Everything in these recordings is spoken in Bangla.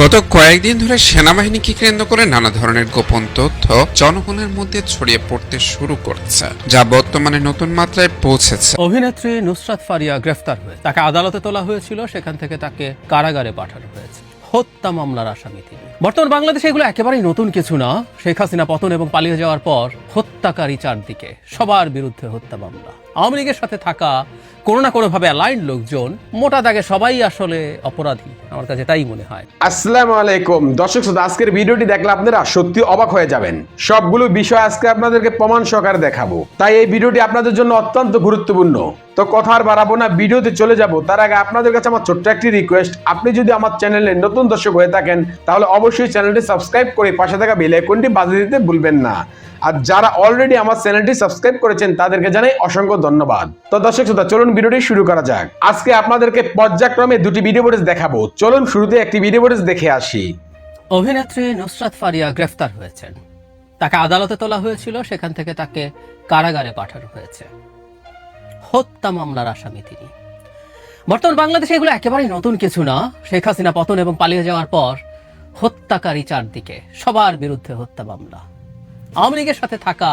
গত কয়েকদিন ধরে সেনাবাহিনীকে কেন্দ্র করে নানা ধরনের গোপন তথ্য জনগণের মধ্যে ছড়িয়ে পড়তে শুরু করছে, যা বর্তমানে নতুন মাত্রায় পৌঁছেছে। অভিনেত্রী নুসরাত ফারিয়া গ্রেফতার হয়ে তাকে আদালতে তোলা হয়েছিল, সেখান থেকে তাকে কারাগারে পাঠানো হয়েছে। হত্যা মামলার আসামি তিনি। বর্তমান বাংলাদেশে এগুলো একেবারেই নতুন কিছু না। শেখ হাসিনা পতন এবং পালিয়ে যাওয়ার পর হত্যাকারী চারদিকে সবার বিরুদ্ধে হত্যা মামলা। আওয়ামী লীগের সাথে থাকা কোনো না কোনোভাবে অ্যালাইন্ড লোকজন মোটা দাগে সবাই আসলে অপরাধী। আমার কাছে তাই মনে হয়। আসসালামু আলাইকুম। দর্শক শ্রোতা, আজকের ভিডিওটি দেখলে আপনারা সত্যি অবাক হয়ে যাবেন। সবগুলো বিষয় আজকে আপনাদেরকে প্রমাণ সহকারে দেখাবো। তাই এই ভিডিওটি আপনাদের জন্য অত্যন্ত গুরুত্বপূর্ণ। তো কথা আর বাড়াবো না, ভিডিওতে চলে যাব। তার আগে আপনাদের কাছে আমার ছোট্ট একটি রিকোয়েস্ট আপনি যদি আমার চ্যানেলে নতুন দর্শক হয়ে থাকেন, তাহলে অবশ্যই চ্যানেলটি সাবস্ক্রাইব করে পাশে থাকা বেল আইকনটি বাজিয়ে দিতে ভুলবেন না। আর যারা অলরেডি আমার চ্যানেলটি সাবস্ক্রাইব করেছেন, তাদেরকে জানাই অসংখ্য ধন্যবাদ। তো দর্শক শ্রোতা, চলুন ভিডিওটি শুরু করা যাক। আজকে আপনাদেরকে পর্যায়ক্রমে দুটি ভিডিও ফুটেজ দেখাবো। চলুন শুরুতে একটি ভিডিও ফুটেজ দেখে আসি। অভিনেত্রী নুসরাত ফারিয়া গ্রেফতার হয়েছেন। তাকে আদালতে তোলা হয়েছিল, সেখান থেকে তাকে কারাগারে পাঠানো হয়েছে। হত্যা মামলার আসামি তিনি। বর্তমান বাংলাদেশে এগুলো একেবারেই নতুন কিছু না। শেখ হাসিনা পতন এবং পালিয়ে যাওয়ার পর হত্যাকারী চারদিকে, সবার বিরুদ্ধে হত্যা মামলা। আওয়ামী লীগের সাথে থাকা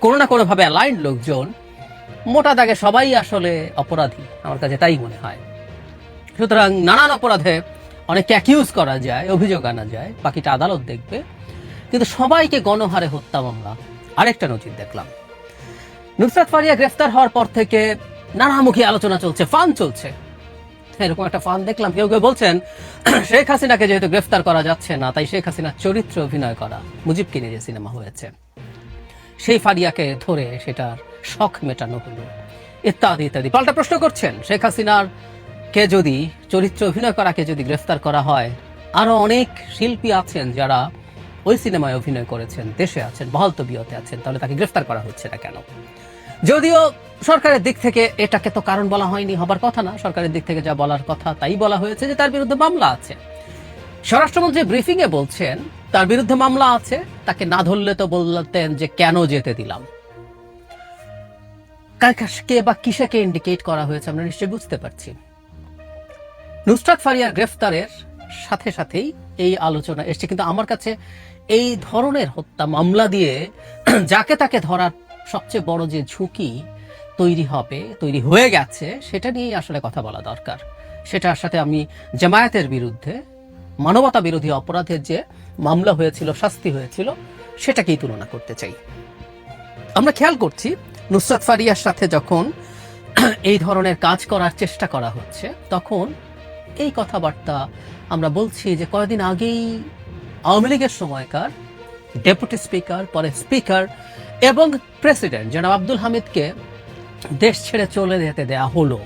কোনো না কোনোভাবে অ্যালাইন্ড লোকজন মোটা দাগে সবাই আসলে অপরাধী, আমার কাছে তাই মনে হয়। সুতরাং নানান অপরাধে অনেককে অ্যাকিউজ করা যায়, অভিযোগ আনা যায়, বাকিটা আদালত দেখবে। কিন্তু সবাইকে গণহারে হত্যা মামলা, আরেকটা নজির দেখলাম। নুসরাত ফারিয়া গ্রেফতার হওয়ার পর থেকে নানামুখী আলোচনা চলছে, ফান চলছে। এরকম একটা ফান দেখলাম, কেউ কেউ বলছেন, শেখ হাসিনাকে যেহেতু গ্রেফতার করা যাচ্ছে না, তাই শেখ হাসিনার চরিত্র অভিনয় করা মুজিবকে নিয়ে যে সিনেমা হয়েছে। সেই ফারিয়াকে ধরে সেটার শখ মেটানো হলো। ইত্যাদি ইত্যাদি। পাল্টা প্রশ্ন করছেন শেখ হাসিনার কে যদি, চরিত্র অভিনয় করাকে যদি গ্রেফতার করা হয়, আরও অনেক শিল্পী আছেন যারা ওই সিনেমায় অভিনয় করেছেন, দেশে আছেন, বহাল তবিয়তে আছেন, তাহলে তাকে গ্রেফতার করা হচ্ছে না কেন? যদিও সরকারের দিক থেকে এটাকে তো কারণ বলা হয়নি, হবার কথা না। সরকারের দিক থেকে যা বলার কথা তাই বলা হয়েছে যে তার বিরুদ্ধে মামলা আছে। স্বরাষ্ট্রমন্ত্রী ব্রিফিংয়ে বলছেন, তার বিরুদ্ধে মামলা আছে, তাকে না ধরলে তো বলতেন যে কেন যেতে দিলাম। কে বা কিসেকে ইন্ডিকেট করা হয়েছে, আমরা নিশ্চয়ই বুঝতে পারছি। নুসরাত ফারিয়ার গ্রেফতারের সাথে সাথেই এই আলোচনা এসছে। কিন্তু আমার কাছে এই ধরনের হত্যা মামলা দিয়ে যাকে তাকে ধরার সবচেয়ে বড় যে ঝুঁকি তৈরি হবে, তৈরি হয়ে গেছে, সেটা নিয়েই আসলে কথা বলা দরকার। সেটার সাথে আমি জামায়াতের বিরুদ্ধে, মানবতা বিরোধী অপরাধের যে মামলা হয়েছিল, শাস্তি হয়েছিল, সেটাকেই তুলনা করতে চাই। আমরা খেয়াল করছি নুসরাত ফারিয়ার সাথে যখন এই ধরনের কাজ করার চেষ্টা করা হচ্ছে, তখন এই কথাবার্তা আমরা বলছি যে কয়েকদিন আগেই আওয়ামী লীগের সময়কার ডেপুটি স্পিকার, পরে স্পিকার এবং প্রেসিডেন্ট জনাব আব্দুল হামিদকে দেশ ছেড়ে চলে যেতে দেয়া হলো।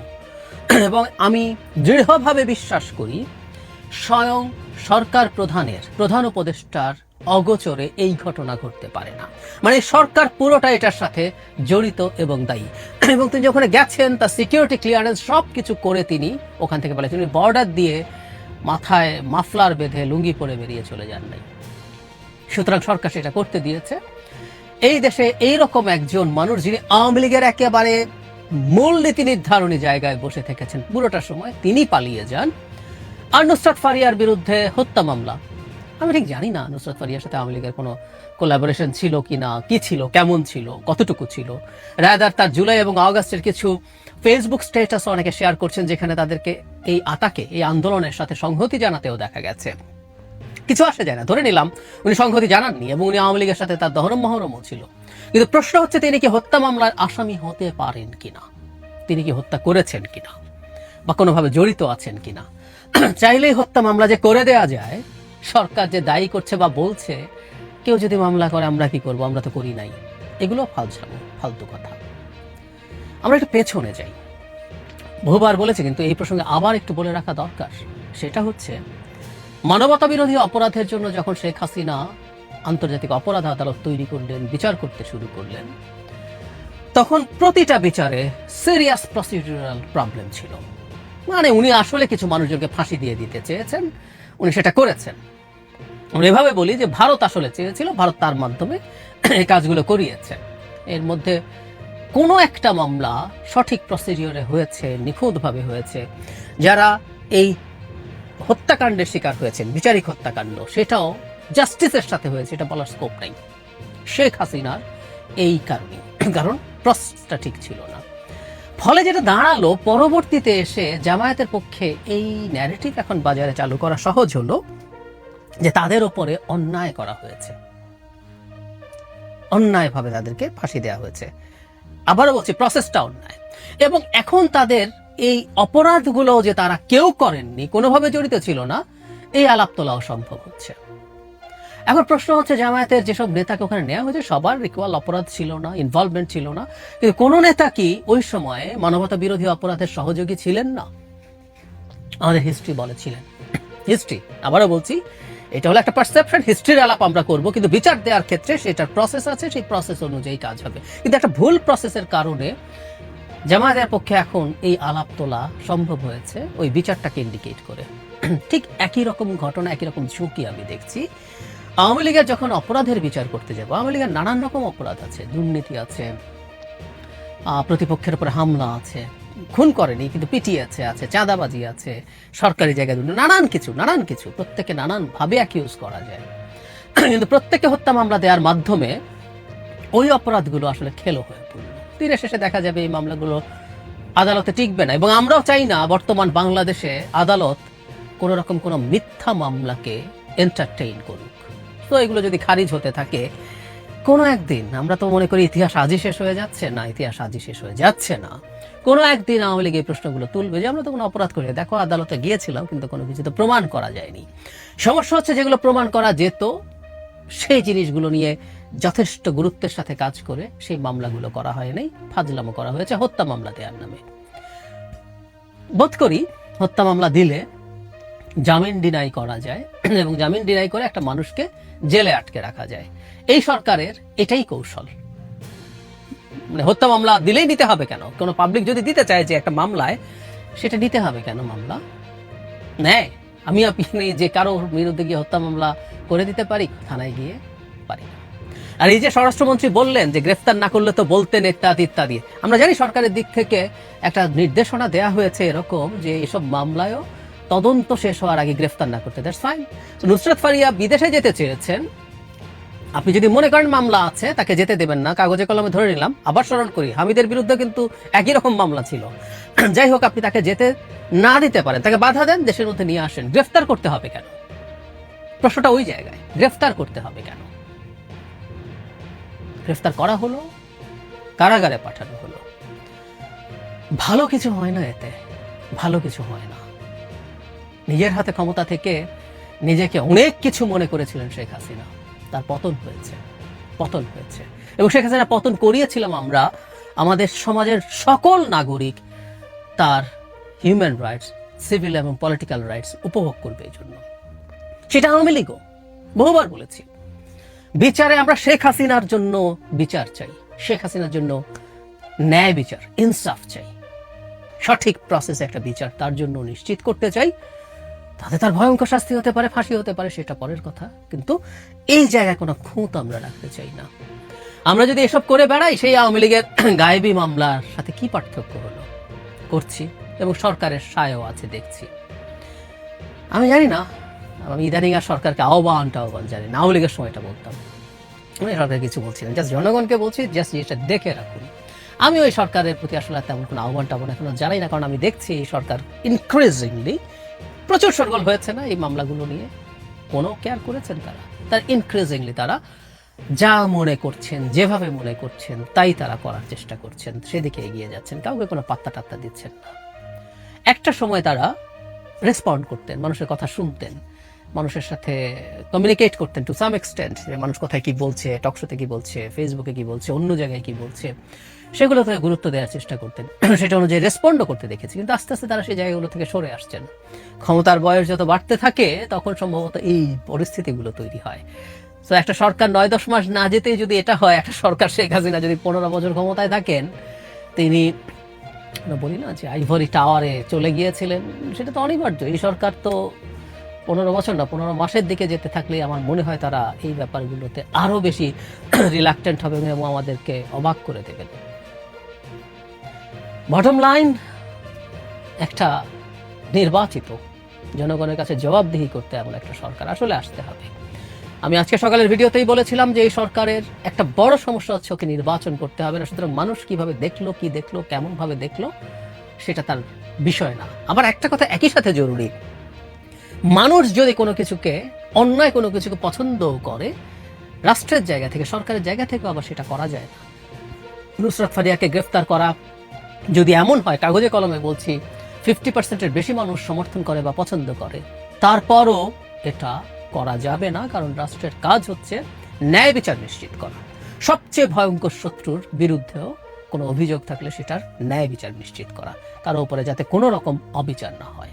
এবং আমি দৃঢ়ভাবে বিশ্বাস করি, স্বয়ং সরকার প্রধানের, প্রধান উপদেষ্টার অগোচরে এই ঘটনা ঘটতে পারে না। মানে সরকার পুরোটা এটার সাথে জড়িত এবং দায়ী। এবং তিনি যখন গেছেন, তার সিকিউরিটি ক্লিয়ারেন্স সব কিছু করে তিনি ওখান থেকে বলে তিনি বর্ডার দিয়ে মাথায় মাফলার বেঁধে লুঙ্গি পরে বেরিয়ে চলে যান নাই। সুতরাং সরকার সেটা করতে দিয়েছে। এই দেশে এই রকম একজন মানুষ যিনি আওয়ামী লীগের একেবারে মূল নীতি নির্ধারণী জায়গায় বসে থেকেছেন, পুরোটা সময় তিনি পালিয়ে যান। আর নুসরাত ফারিয়ার বিরুদ্ধে হত্যা মামলা। আমি ঠিক জানি না নুসরাত ফারিয়ার সাথে আওয়ামী লীগের কোনো কোলাবোরেশন ছিল কি না, কি ছিল, কেমন ছিল, কতটুকু ছিল। রায়দার তার জুলাই এবং আগস্টের কিছু ফেসবুক স্ট্যাটাস অনেকে শেয়ার করছেন যেখানে তাদেরকে এই আতাকে, এই আন্দোলনের সাথে সংহতি জানাতেও দেখা গেছে। কিছু আসে যায় না, ধরে নিলাম উনি সংহতি জানাননি এবং উনি আওয়ামী লীগের সাথে তার দহরম মহরমও ছিল। কিন্তু প্রশ্ন হচ্ছে, তিনি কি হত্যা মামলার আসামি হতে পারেন কিনা তিনি কি হত্যা করেছেন কিনা বা কোনোভাবে জড়িত আছেন কিনা চাইলেই হত্যা মামলা যে করে দেয়া যায় সরকার যে দায়ী করছে বা বলছে, কেউ যদি মামলা করে, আমরা কি করব? আমরা তো করি নাই। এগুলো ফালসামো ফালতু কথা। আমরা একটু পেছনে যাই। বহুবার বলেছে, কিন্তু এই প্রসঙ্গে আবার একটু বলে রাখা দরকার। সেটা হচ্ছে মানবতা বিরোধী অপরাধের জন্য যখন শেখ হাসিনা আন্তর্জাতিক অপরাধ আদালত তৈরি করলেন, বিচার করতে শুরু করলেন, তখন প্রতিটা বিচারে সিরিয়াস প্রসিডিউরাল প্রবলেম ছিল। মানে উনি আসলে কিছু মানুষজনকে ফাঁসি দিয়ে দিতে চেয়েছেন, উনি সেটা করেছেন। আমরা এভাবে বলি যে ভারত আসলে চেয়েছিল, ভারত তার মাধ্যমে এই কাজগুলো করিয়েছে। এর মধ্যে কোনো একটা মামলা সঠিক প্রসিডিওরে হয়েছে, নিখুঁতভাবে হয়েছে। যারা এই হত্যাকাণ্ডের শিকার হয়েছেন, বিচারিক হত্যাকাণ্ড, সেটাও জাস্টিসের সাথে হয়েছে, এটা বলার স্কোপ নাই। শেখ হাসিনার এই কারণে। কারণ প্রসেসটা ঠিক ছিল না। ফলে যেটা দাঁড়াল, পরবর্তীতে এসে জামায়াতের পক্ষে এই ন্যারেটিভ এখন বাজারে চালু করা সহজ হলো যে তাদের ওপরে অন্যায় করা হয়েছে। অন্যায়ভাবে তাদেরকে ফাঁসি দেওয়া হয়েছে। আবারও বলছি প্রসেসটা অন্যায়। এবং এখন তাদের এই অপরাধগুলো যে তারা কেউ করেননি, কোনোভাবে জড়িত ছিল না, এই আলাপ তোলাও সম্ভব হচ্ছে। এখন প্রশ্ন হচ্ছে, জামায়াতের যেসব নেতাকে ওখানে নেওয়া হয়েছে, সবার ইকুয়াল অপরাধ ছিল না ইনভলভমেন্ট ছিল না। কিন্তু কোনো নেতা কি ওই সময়ে মানবতা বিরোধী অপরাধের সহযোগী ছিলেন না? আমাদের হিস্ট্রি বলেছিলেন হিস্ট্রি আবারও বলছি এটা হলো একটা পারসেপশন হিস্ট্রির আলাপ আমরা করব, কিন্তু বিচার দেওয়ার ক্ষেত্রে সেটার প্রসেস আছে, সেই প্রসেস অনুযায়ী কাজ হবে। কিন্তু একটা ভুল প্রসেসের কারণে জামায়াতের পক্ষে এখন এই আলাপ তোলা সম্ভব হয়েছে, ওই বিচারটাকে ইন্ডিকেট করে। ঠিক একই রকম ঘটনা, একই রকম ঝুঁকি আমি দেখছি। আওয়ামী লীগের যখন অপরাধের বিচার করতে যাব, আওয়ামী লীগের নানান রকম অপরাধ আছে, দুর্নীতি আছে প্রতিপক্ষের উপরে হামলা আছে খুন করেনি, কিন্তু পিটিয়েছে আছে চাঁদাবাজি আছে, সরকারি জায়গায় নানান কিছু নানান কিছু প্রত্যেকে নানান ভাবে অ্যাকিউজ করা যায়। কিন্তু প্রত্যেকে হত্যা মামলা দেওয়ার মাধ্যমে ওই অপরাধগুলো আসলে খেলো হয়ে পড়ল। তীরে শেষে দেখা যাবে এই মামলাগুলো আদালতে টিকবে না, এবং আমরাও চাই না বর্তমান বাংলাদেশে আদালত কোন রকম কোনো মিথ্যা মামলাকে এন্টারটেইন করুক। তো এগুলো যদি খারিজ হতে থাকে কোনো একদিন, আমরা তো মনে করি ইতিহাস আজই শেষ হয়ে যাচ্ছে না, ইতিহাস আজই শেষ হয়ে যাচ্ছে না। কোনো একদিন আওয়ামী লীগ এই প্রশ্নগুলো তুলবে যে আমরা তো কোনো অপরাধ করি দেখো, আদালতে গিয়েছিলাম, কিন্তু কোনো কিছু তো প্রমাণ করা যায়নি। সমস্যা হচ্ছে যেগুলো প্রমাণ করা যেত, সেই জিনিসগুলো নিয়ে যথেষ্ট গুরুত্বের সাথে কাজ করে সেই মামলাগুলো করা হয়নি, ফাজলামো করা হয়েছে, হত্যা মামলা দেওয়ার নামে। বোধ করি হত্যা মামলা দিলে জামিন ডিনাই করা যায় এবং জামিন ডিনাই করে একটা মানুষকে জেলে আটকে রাখা যায়। এই সরকারের এটাই কৌশল। মানে হত্যা মামলা দিলেই নিতে হবে কেন? কোনো পাবলিক যদি দিতে চায় যে একটা মামলায়, সেটা নিতে হবে কেন মামলা? নেয় আমি আপনি যে কারও বিরুদ্ধে গিয়ে হত্যা মামলা করে দিতে পারি, থানায় গিয়ে পারি। আর এই যে স্বরাষ্ট্রমন্ত্রী বললেন যে গ্রেফতার না করলে তো বলতেন ইত্যাদি ইত্যাদি। আমরা জানি সরকারের দিক থেকে একটা নির্দেশনা দেয়া হয়েছে এরকম যে এসব মামলায়ও তদন্ত শেষ হওয়ার আগে গ্রেফতার না করতে। দ্যাটস ফাইন নুসরাত ফারিয়া বিদেশে যেতে চেয়েছেন। আপনি যদি মনে করেন মামলা আছে, তাকে যেতে দেবেন না। কাগজে কলমে ধরে নিলাম। আবার স্মরণ করি, হামিদের বিরুদ্ধে কিন্তু একই রকম মামলা ছিল। যাই হোক, আপনি তাকে যেতে না দিতে পারেন, তাকে বাধা দেন, দেশের মধ্যে নিয়ে আসেন। গ্রেফতার করতে হবে কেন? প্রশ্নটা ওই জায়গায়। গ্রেফতার করতে হবে কেন? গ্রেফতার করা হলো, কারাগারে পাঠানো হলো। ভালো কিছু হয় না এতে। ভালো কিছু হয় না। নিজের হাতে ক্ষমতা থেকে নিজেকে অনেক কিছু মনে করেছিলেন শেখ হাসিনা। তার পতন হয়েছে পতন হয়েছে। এবং শেখ হাসিনা পতন করিয়েছিলাম আমরা আমাদের সমাজের সকল নাগরিক তার হিউম্যান রাইটস সিভিল এবং পলিটিক্যাল রাইটস উপভোগ করবে এই জন্য। সেটা আওয়ামী লীগও বহুবার বলেছি। বিচারে আমরা শেখ হাসিনার জন্য বিচার চাই, শেখ হাসিনার জন্য ন্যায় বিচার, ইনসাফ চাই। সঠিক প্রসেসে একটা বিচার তার জন্য নিশ্চিত করতে চাই। তাতে তার ভয়ঙ্কর শাস্তি হতে পারে, ফাঁসি হতে পারে, সেটা পরের কথা। কিন্তু এই জায়গায় কোনো খুঁত আমরা রাখতে চাই না। আমরা যদি এসব করে বেড়াই, সেই আওয়ামী লীগের গায়েবী মামলার সাথে কি পার্থক্য হলো? করছি এবং সরকারের সায়ও আছে, দেখছি। আমি জানি না, আমি ইদানিং আর সরকারকে আহ্বান টাহ্বান জানি না, আওয়ামী লীগের সময়টা বলতাম। আমি সরকার কিছু বলছি না জাস্ট জনগণকে বলছি জাস্ট জিনিসটা দেখে রাখুন। আমি ওই সরকারের প্রতি আসলে তেমন কোনো আহ্বান টাহ্বান এখনও জানাই না, কারণ আমি দেখছি এই সরকার ইনক্রিজিংলি প্রচুর সরগোল হয়েছে না এই মামলাগুলো নিয়ে? কোনো কেয়ার করেছেন তারা? তার ইনক্রিজিংলি তারা যা মনে করছেন, যেভাবে মনে করছেন, তাই তারা করার চেষ্টা করছেন। সেদিকে এগিয়ে যাচ্ছেন। কাউকে কোনো পাত্তা টাত্তা দিচ্ছেন না। একটা সময় তারা রেসপন্ড করতেন, মানুষের কথা শুনতেন। মানুষের সাথে কমিউনিকেট করতেন টু সাম এক্সটেন্ট যে মানুষ কোথায় কি বলছে টকশোতে কি বলছে ফেসবুকে কি বলছে, অন্য জায়গায় কি বলছে। সেগুলোতে গুরুত্ব দেওয়ার চেষ্টা করতেন। সেটা অনুযায়ী রেসপন্ডও করতে দেখেছি কিন্তু আস্তে আস্তে তারা সেই জায়গাগুলো থেকে সরে আসছেন। ক্ষমতার বয়স যত বাড়তে থাকে, তখন সম্ভবত এই পরিস্থিতিগুলো তৈরি হয়। তো একটা সরকার নয় দশ মাস না যেতেই যদি এটা হয়, একটা সরকার শেখ হাসিনা যদি পনেরো বছর ক্ষমতায় থাকেন, তিনি বলি না যে আইভরি টাওয়ারে চলে গিয়েছিলেন। সেটা তো অনিবার্য। এই সরকার তো পনেরো বছর না, পনেরো মাসের দিকে যেতে থাকলে আমার মনে হয় তারা এই ব্যাপারগুলোতে আরও বেশি রিলাক্টেন্ট হবে এবং আমাদেরকে অবাক করে দেবেন। বটম লাইন একটা নির্বাচিত জনগণের কাছে জবাবদিহি করতে এমন একটা সরকার আসলে আসতে হবে। আমি আজকে সকালের ভিডিওতেই বলেছিলাম যে এই সরকারের একটা বড় সমস্যা হচ্ছে ওকে নির্বাচন করতে হবে না। সুতরাং মানুষ কীভাবে দেখল, কি দেখল কেমন ভাবে দেখল, সেটা তার বিষয় না। আবার একটা কথা একই সাথে জরুরি। মানুষ যদি কোনো কিছুকে, অন্যায় কোনো কিছুকে পছন্দ করে, রাষ্ট্রের জায়গা থেকে, সরকারের জায়গা থেকে আবার সেটা করা যায় না। নুসরাত ফারিয়াকে গ্রেফতার করা যদি এমন হয়, কাগজে কলমে বলছি ফিফটি পার্সেন্টের বেশি মানুষ সমর্থন করে বা পছন্দ করে। তারপরও এটা করা যাবে না, কারণ রাষ্ট্রের কাজ হচ্ছে ন্যায় বিচার নিশ্চিত করা। সবচেয়ে ভয়ঙ্কর শত্রুর বিরুদ্ধেও কোনো অভিযোগ থাকলে সেটার ন্যায় বিচার নিশ্চিত করা। তার উপরে যাতে কোনো রকম অবিচার না হয়।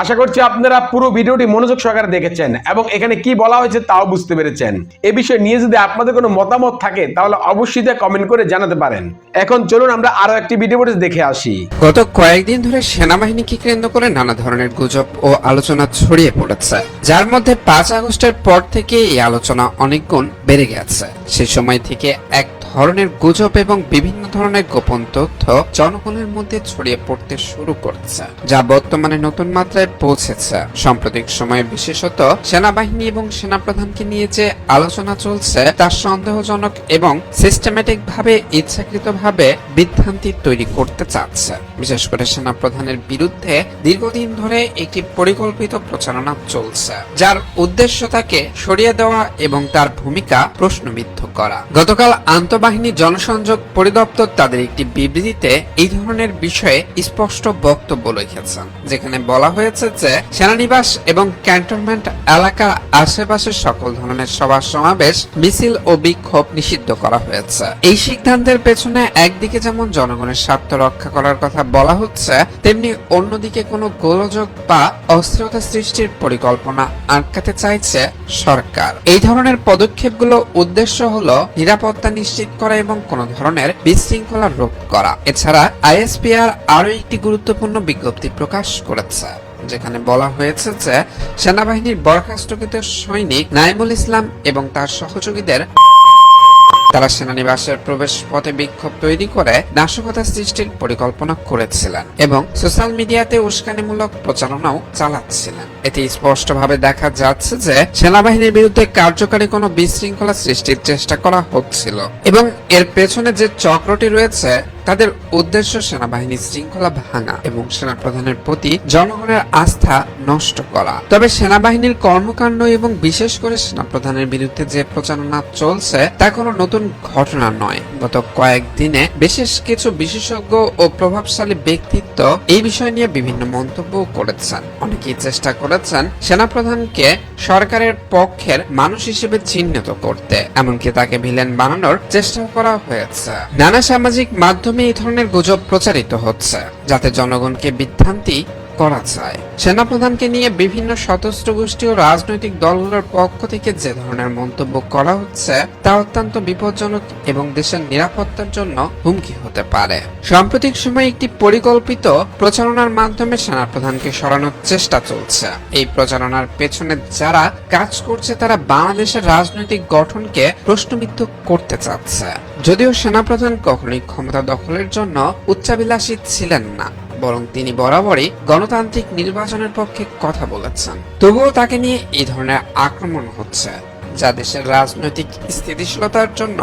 আশা করছি আপনারা পুরো ভিডিওটি মনোযোগ সহকারে দেখেছেন এবং এখানে কি বলা হয়েছে তাও বুঝতে পেরেছেন। এ বিষয়ে নিয়ে যদি আপনাদের কোনো মতামত থাকে, তাহলে অবশ্যই তা কমেন্ট করে জানাতে পারেন। এখন চলুন আমরা আরও একটি ভিডিও ফুটেজ দেখে আসি। গত কয়েকদিন ধরে সেনাবাহিনীকে কেন্দ্র করে নানা ধরনের গুজব ও আলোচনা ছড়িয়ে পড়েছে, যার মধ্যে পাঁচ আগস্টের পর থেকে এই আলোচনা অনেক গুণ বেড়ে গেছে। সেই সময় থেকে এক ধরনের গুজব এবং বিভিন্ন ধরনের গোপন তথ্য জনগণের মধ্যে ছড়িয়ে পড়তে শুরু করছে, যা বর্তমানে নতুন মাত্রায় পৌঁছেছে। সাম্প্রতিক সময়ে বিশেষত সেনাবাহিনী এবং সেনাপ্রধানকে নিয়ে যে আলোচনা চলছে, তা সন্দেহজনক এবং সিস্টেমেটিক ভাবে ইচ্ছাকৃতভাবে বিভ্রান্তি তৈরি করতে চাচ্ছে। বিশেষ করে সেনাপ্রধানের বিরুদ্ধে দীর্ঘদিন ধরে একটি পরিকল্পিত প্রচারণা চলছে, যার উদ্দেশ্য তাকে সরিয়ে দেওয়া এবং তার ভূমিকা প্রশ্নবিদ্ধ করা। গতকাল আন্তঃবাহিনী জনসংযোগ পরিদপ্তর তাদের একটি বিবৃতিতে এই ধরনের বিষয়ে স্পষ্ট বক্তব্য লিখেছেন, যেখানে বলা হয়েছে যে সেনানিবাস এবং ক্যান্টনমেন্ট এলাকার আশেপাশে সকল ধরনের সভা সমাবেশ, মিছিল ও বিক্ষোভ নিষিদ্ধ করা হয়েছে। এই সিদ্ধান্তের পেছনে একদিকে যেমন জনগণের স্বার্থ রক্ষা করার কথা বলা হচ্ছে, তেমনি অন্যদিকে কোনো গোলযোগ বা অস্থিরতা সৃষ্টির পরিকল্পনা আটকাতে চাইছে সরকার। এই ধরনের পদক্ষেপগুলো উদ্দেশ্য হলো নিরাপত্তা নিশ্চিত করা এবং কোনো ধরনের বিশৃঙ্খলা রোধ করা। এছাড়া আইএসপিআর আরও একটি গুরুত্বপূর্ণ বিজ্ঞপ্তি প্রকাশ করেছে, যেখানে বলা হয়েছে যে, সেনাবাহিনীর বরখাস্তকৃত সৈনিক নাইমুল ইসলাম এবং তার সহযোগীদের তারা সেনানিবাসের প্রবেশ পথে বিক্ষোভ তৈরি করে নাশকতা সৃষ্টির পরিকল্পনা করেছিলেন এবং সোশ্যাল মিডিয়াতে উস্কানিমূলক প্রচারণাও চালাচ্ছিলেন। এতে স্পষ্টভাবে দেখা যাচ্ছে যে সেনাবাহিনীর বিরুদ্ধে কার্যকারী কোনো বিশৃঙ্খলা সৃষ্টির চেষ্টা করা হচ্ছিল এবং এর পেছনে যে চক্রটি রয়েছে তাদের উদ্দেশ্য সেনাবাহিনীর শৃঙ্খলা ভাঙা এবং সেনাপ্রধানের প্রতি জনগণের আস্থা নষ্ট করা। তবে সেনাবাহিনীর কর্মকাণ্ড এবং বিশেষ করে সেনাপ্রধানের বিরুদ্ধে যে প্রচারণা চলছে, তা কোনো নতুন ঘটনা নয়। গত কয়েকদিনে বিশেষ কিছু বিশেষজ্ঞ ও প্রভাবশালী ব্যক্তিত্ব এই বিষয় নিয়ে বিভিন্ন মন্তব্য করেছেন। অনেকেই চেষ্টা করেছেন সেনাপ্রধানকে সরকারের পক্ষের মানুষ হিসেবে চিহ্নিত করতে, এমনকি তাকে ভিলেন বানানোর চেষ্টা করা হয়েছে। নানা সামাজিক মাধ্যমে এই ধরনের গুজব প্রচারিত হচ্ছে যাতে জনগণকে বিভ্রান্তি করা যায়। সেনাপ্রধানকে নিয়ে বিভিন্ন সশস্ত্র গোষ্ঠী ও রাজনৈতিক দলগুলোর পক্ষ থেকে যে ধরনের মন্তব্য করা হচ্ছে, তা অত্যন্ত বিপজ্জনক এবং দেশের নিরাপত্তার জন্য হুমকি হতে পারে। সাম্প্রতিক সময়ে একটি পরিকল্পিত প্রচারণার মাধ্যমে সেনাপ্রধানকে সরানোর চেষ্টা চলছে। এই প্রচারণার পেছনে যারা কাজ করছে, তারা বাংলাদেশের রাজনৈতিক গঠনকে প্রশ্নবিদ্ধ করতে চাচ্ছে। যদিও সেনাপ্রধান কখনোই ক্ষমতা দখলের জন্য উচ্চাবিলাসী ছিলেন না। বরং তিনি বরাবরই গণতান্ত্রিক নির্বাচনের পক্ষে কথা বলেছেন। তবুও তাকে নিয়ে এই ধরনের আক্রমণ হচ্ছে, যা দেশের রাজনৈতিক স্থিতিশীলতার জন্য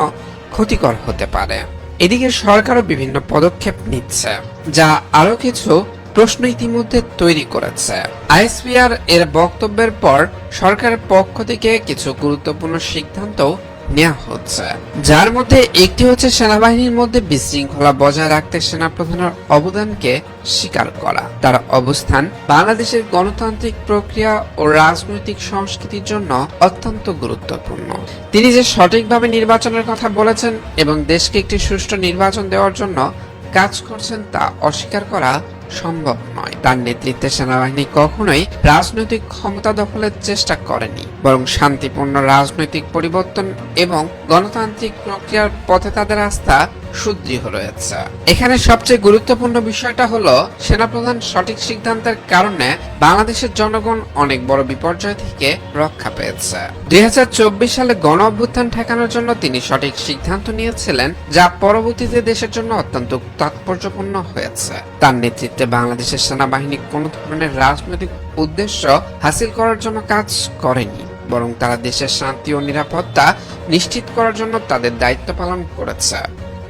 ক্ষতিকর হতে পারে। এদিকে সরকারও বিভিন্ন পদক্ষেপ নিচ্ছে, যা আরও কিছু প্রশ্ন ইতিমধ্যে তৈরি করেছে। আইএসপিআর এর বক্তব্যের পর সরকারের পক্ষ থেকে কিছু গুরুত্বপূর্ণ সিদ্ধান্ত নেওয়া হচ্ছে। যার মধ্যে একটি হচ্ছে সেনাবাহিনীর মধ্যে বিশৃঙ্খলা বজায় রাখতে সেনাপ্রধানের অবদানকে স্বীকার করা। তার অবস্থান বাংলাদেশের গণতান্ত্রিক প্রক্রিয়া ও রাজনৈতিক সংস্কৃতির জন্য অত্যন্ত গুরুত্বপূর্ণ। তিনি যে সঠিকভাবে নির্বাচনের কথা বলেছেন এবং দেশকে একটি সুষ্ঠু নির্বাচন দেওয়ার জন্য কাজ করছেন তা অস্বীকার করা সম্ভব নয়। তার নেতৃত্বে সেনাবাহিনী কখনোই রাজনৈতিক ক্ষমতা দখলের চেষ্টা করেনি, বরং শান্তিপূর্ণ রাজনৈতিক পরিবর্তন এবং গণতান্ত্রিক প্রক্রিয়ার পথে তাদের আস্থা সুদৃঢ় রয়েছে এখানে সবচেয়ে গুরুত্বপূর্ণ বিষয়টা হলো, সেনাপ্রধান সঠিক সিদ্ধান্তের কারণে বাংলাদেশের জনগণ অনেক বড় বিপর্যয় থেকে রক্ষা পেয়েছে। দুই সালে গণ অভ্যুত্থান ঠেকানোর জন্য তিনি সঠিক সিদ্ধান্ত নিয়েছিলেন, যা পরবর্তীতে দেশের জন্য অত্যন্ত তাৎপর্যপূর্ণ হয়েছে। তার নেতৃত্বে বাংলাদেশের সেনাবাহিনী কোনো ধরনের রাজনৈতিক উদ্দেশ্য হাসিল করার জন্য কাজ করেনি, বরং তারা দেশের শান্তি ও নিরাপত্তা নিশ্চিত করার জন্য তাদের দায়িত্ব পালন করেছে।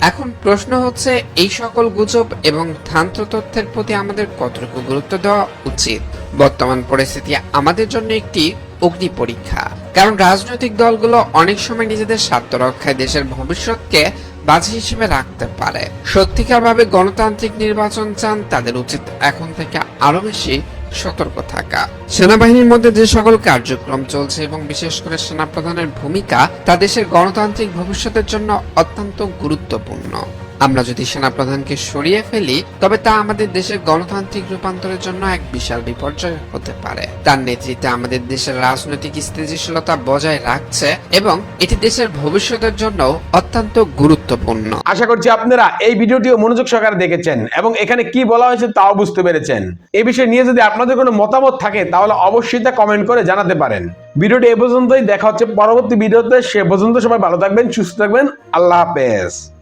এখন প্রশ্ন হচ্ছে, এই সকল গুজব এবং ভ্রান্ত তথ্যের প্রতি আমাদের কতটুকু গুরুত্ব দেওয়া উচিত? বর্তমান পরিস্থিতি আমাদের জন্য একটি অগ্নি পরীক্ষা। কারণ রাজনৈতিক দলগুলো অনেক সময় নিজেদের স্বার্থ রক্ষায় দেশের ভবিষ্যৎকে বাজি হিসেবে রাখতে পারে। সত্যিকারভাবে গণতান্ত্রিক নির্বাচন চান তাদের উচিত এখন থেকে আরও বেশি সতর্ক থাকা। সেনাবাহিনীর মধ্যে যে সকল কার্যক্রম চলছে এবং বিশেষ করে সেনাপ্রধানের ভূমিকা, তা দেশের গণতান্ত্রিক ভবিষ্যতের জন্য অত্যন্ত গুরুত্বপূর্ণ। আমরা যদি সেনাপ্রধানকে সরিয়ে ফেলি, তবে তা আমাদের দেশের গণতান্ত্রিক রূপান্তরের জন্য এক বিশাল বিপর্যয় হতে পারে। তার নেতৃত্বে আমাদের দেশের রাজনৈতিক স্থিতিশীলতা বজায় রাখছে এবং এটি দেশের ভবিষ্যতের জন্য অত্যন্ত গুরুত্বপূর্ণ। আশা করছি আপনারা এই ভিডিওটিও মনোযোগ সহকারে দেখেছেন এবং এখানে কি বলা হয়েছে তাও বুঝতে পেরেছেন। এ বিষয়ে নিয়ে যদি আপনাদের কোনো মতামত থাকে, তাহলে অবশ্যই তা কমেন্ট করে জানাতে পারেন। ভিডিওটি এ পর্যন্তই, দেখা হচ্ছে পরবর্তী ভিডিওতে। সে পর্যন্ত সবাই ভালো থাকবেন, সুস্থ থাকবেন। আল্লাহ হাফেজ।